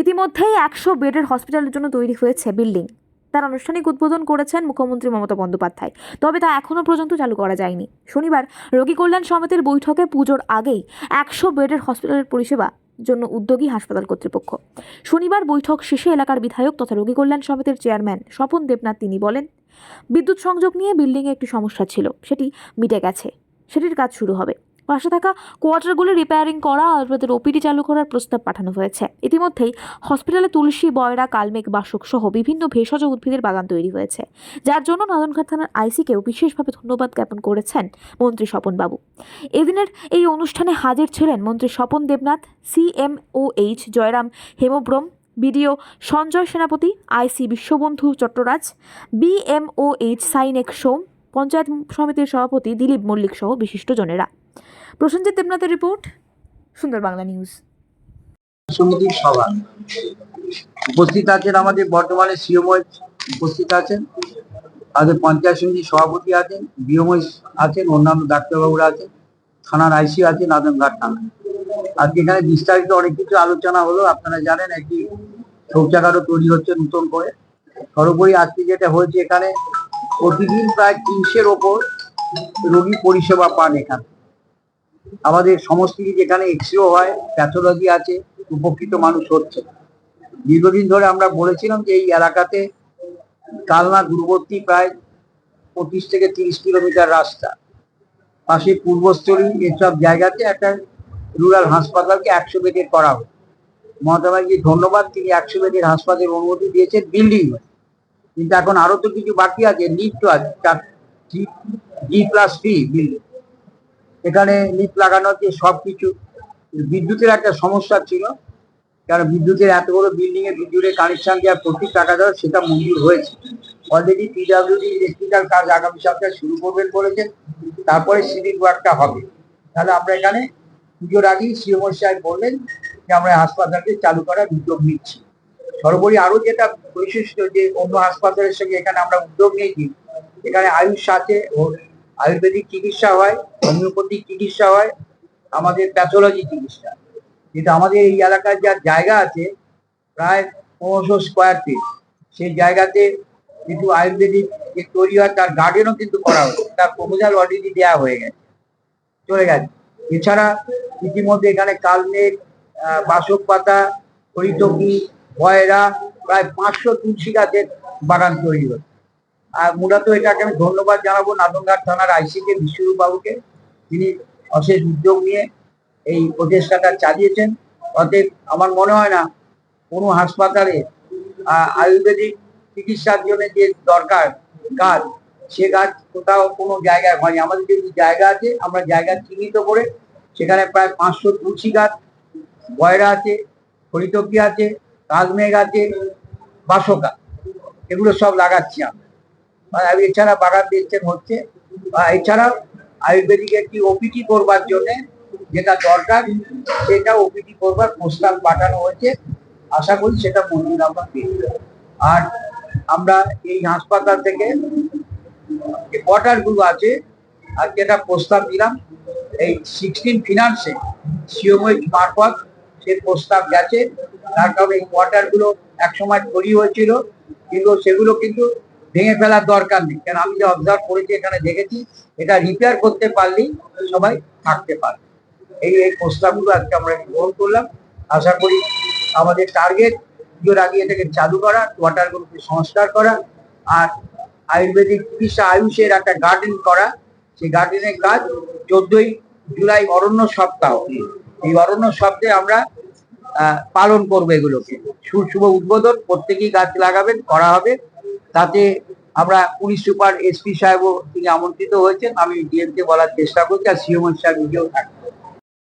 ইতিমধ্যেই একশো বেডের হসপিটালের জন্য তৈরি হয়েছে বিল্ডিং। তার আনুষ্ঠানিক উদ্বোধন করেছেন মুখ্যমন্ত্রী মমতা বন্দ্যোপাধ্যায়। তবে তা এখনও পর্যন্ত চালু করা যায়নি। শনিবার রোগী কল্যাণ সমিতির বৈঠকে পুজোর আগেই একশো বেডের হসপিটালের পরিষেবা জন্য উদ্যোগী হাসপাতাল কর্তৃপক্ষ। শনিবার বৈঠক শেষে এলাকার বিধায়ক তথা রোগী কল্যাণ সমিতির চেয়ারম্যান স্বপন দেবনাথ তিনি বলেন, বিদ্যুৎ সংযোগ নিয়ে বিল্ডিংয়ে একটি সমস্যা ছিল। সেটি মিটে গেছে। সেটির কাজ শুরু হবে। পাশে থাকা কোয়ার্টারগুলো রিপেয়ারিং করা আর তাদের ওপিডি চালু করার প্রস্তাব পাঠানো হয়েছে। ইতিমধ্যেই হসপিটালে তুলসী, বয়রা, কালমেঘ, বাসক সহ বিভিন্ন ভেষজ উদ্ভিদের বাগান তৈরি হয়েছে। যার জন্য নাদনঘাট থানার আইসিকেও বিশেষভাবে ধন্যবাদ জ্ঞাপন করেছেন মন্ত্রী স্বপনবাবু। এদিনের এই অনুষ্ঠানে হাজির ছিলেন মন্ত্রী Swapan Debnath CMOH Jayram Hembram, BDO Sanjay Senapati IC Biswabandhu Chattaraj BMOH Sainek Som, panchayat সমিতির সভাপতি দিলীপ মল্লিক সহ বিশিষ্টজনেরা। প্রসেনজিৎ দেবনাথের রিপোর্ট, সুন্দর বাংলা নিউজ। সমিতির সভা। উপস্থিত আছেন আমাদের বর্তমানে সিওময় উপস্থিত আছেন, আমাদের পঞ্চায়েত সমিতির সভাপতি আছেন বিওময় আছেন, অন্যান্য ডাক্তারবাবুরা আছেন, থানার আইসি আছেন, আদমঘাট থানা। আজকে এখানে বিস্তারিত অনেক কিছু আলোচনা হলো, আপনারা জানেন একটি শৌচাগারও তৈরি হচ্ছে নতুন করে। সর্বোপরি আজকে যেটা হয়েছে এখানে প্রতিদিন প্রায় তিনশের ওপর রোগী পরিষেবা পান এখানে। আমাদের সমষ্টিতে যেখানে এক্সরেও হয় প্যাথোলজি আছে, উপকৃত মানুষ হচ্ছে। দীর্ঘদিন ধরে আমরা বলেছিলাম যে এই এলাকাতে কালনা দূরবর্তী প্রায় পঁচিশ থেকে তিরিশ কিলোমিটার রাস্তা। পাশে পূর্বস্থলী এসব জায়গাতে একটা রুরাল হাসপাতালকে একশো বেডের করা হবে মমতা ব্যানার্জি, ধন্যবাদ। তিনি একশো বেডের হাসপাতালের অনুমতি দিয়েছেন বিল্ডিং কিন্তু এখন আরও তো কিছু বাকি আছে তো আছে জি প্লাস থ্রি বিল্ডিং এখানে লিফট লাগানো হচ্ছে সবকিছু। বিদ্যুতের একটা সমস্যা ছিল, কারণ বিদ্যুতের এত বড় বিল্ডিং এ বিদ্যুতের কানেকশন দেওয়ার প্রত্যেক টাকা দেওয়া সেটা মঞ্জুর হয়েছে। অলরেডি পিডাব্লিউডি ইলেকট্রিক্যাল কাজ আগামী সপ্তাহে শুরু করবেন বলেছেন তারপরে সিভিল ওয়ার্কটা হবে। তাহলে আমরা এখানে পুজোর আগেই সিএমও সাহেব বললেন যে আমরা হাসপাতালকে চালু করার উদ্যোগ নিচ্ছি। সর্বোপরি আরও যেটা বৈশিষ্ট্য যে অন্য হাসপাতালের সঙ্গে এখানে আমরা উদ্যোগ নিয়েছি, এখানে আয়ুষ আছে ও আয়ুর্বেদিক চিকিৎসা হয় হোমিওপ্যাথিক চিকিৎসা হয়, আমাদের প্যাথোলজি চিকিৎসা। যেটা আমাদের এই এলাকার যা জায়গা আছে, প্রায় পনেরোশো স্কোয়ার ফিট সেই জায়গাতে কিন্তু আয়ুর্বেদিক যে তৈরি হয়, তার গার্ডেনও কিন্তু করা হচ্ছে তার প্রপোজাল অলরেডি দেওয়া হয়ে গেছে। চলে গেছে। এছাড়া ইতিমধ্যে এখানে কালমেঘ বাসক পাতা, হরিতকি, ভয়রা, প্রায় পাঁচশো তুলসী গাছের বাগান তৈরি হচ্ছে আর মূলত এটাকে আমি ধন্যবাদ জানাব নাদনঘাট থানার আইসিকে, বিশ্বরূপ বাবুকে। তিনি অশেষ উদ্যোগ নিয়ে এই প্রচেষ্টাটা চালিয়েছেন। অতএব আমার মনে হয় না কোনো হাসপাতালে আয়ুর্বেদিক চিকিৎসার জন্য যে দরকার গাছ সে গাছ কোথাও কোনো জায়গায় হয়নি। আমাদের যে জায়গা আছে, আমরা জায়গা চিহ্নিত করে সেখানে প্রায় পাঁচশো তুলসী গাছ বয়রা আছে হরিতকি আছে কালমেঘ আছে, বাসকা, এগুলো সব লাগাচ্ছি আমরা। এছাড়া বাগান দেখছেন হচ্ছে। এছাড়া আয়ুর্বেদিক একটি ওপিটি করবার জন্য যেটা দরকার, সেটা ওপিটি করবার প্রস্তাব পাঠানো হয়েছে। আশা করি সেটা মঞ্জুর আমরা পেয়ে আর আমরা এই হাসপাতাল থেকে যে কোয়ার্টারগুলো আছে, আর যেটা প্রস্তাব দিলাম, এই সিক্সটিন ফিনান্সে সিওমই মারফত সে প্রস্তাব গেছে। তার কারণে এই কোয়ার্টারগুলো একসময় তৈরি হয়েছিল, কিন্তু সেগুলো কিন্তু ভেঙে ফেলার দরকার নেই। কারণ আমি যে অবজার্ভ করেছি, এখানে দেখেছি, এটা রিপেয়ার করতে পারলেই সবাই থাকতে পারে এই এই প্রস্তাবগুলো আজকে আমরা গ্রহণ করলাম। আশা করি আমাদের টার্গেট পুজোর আগে এটাকে চালু করা কোয়ার্টারগুলোকে সংস্কার করা, আর আয়ুর্বেদিক চিকিৎসা আয়ুষের একটা গার্ডেন করা। সেই গার্ডেনের কাজ চোদ্দই জুলাই অরণ্য সপ্তাহ। এই অরণ্য সপ্তাহে আমরা পালন করব এগুলোকে। শুভ উদ্বোধন, প্রত্যেকেই গাছ লাগাবেন, করা হবে। তাতে আমরা পুলিশ সুপার এসপি সাহেবও তিনি আমন্ত্রিত হয়েছেন। আমি ডিএমকে বলার চেষ্টা করছি আর সিএমও সাহেব নিজেও থাকবেন।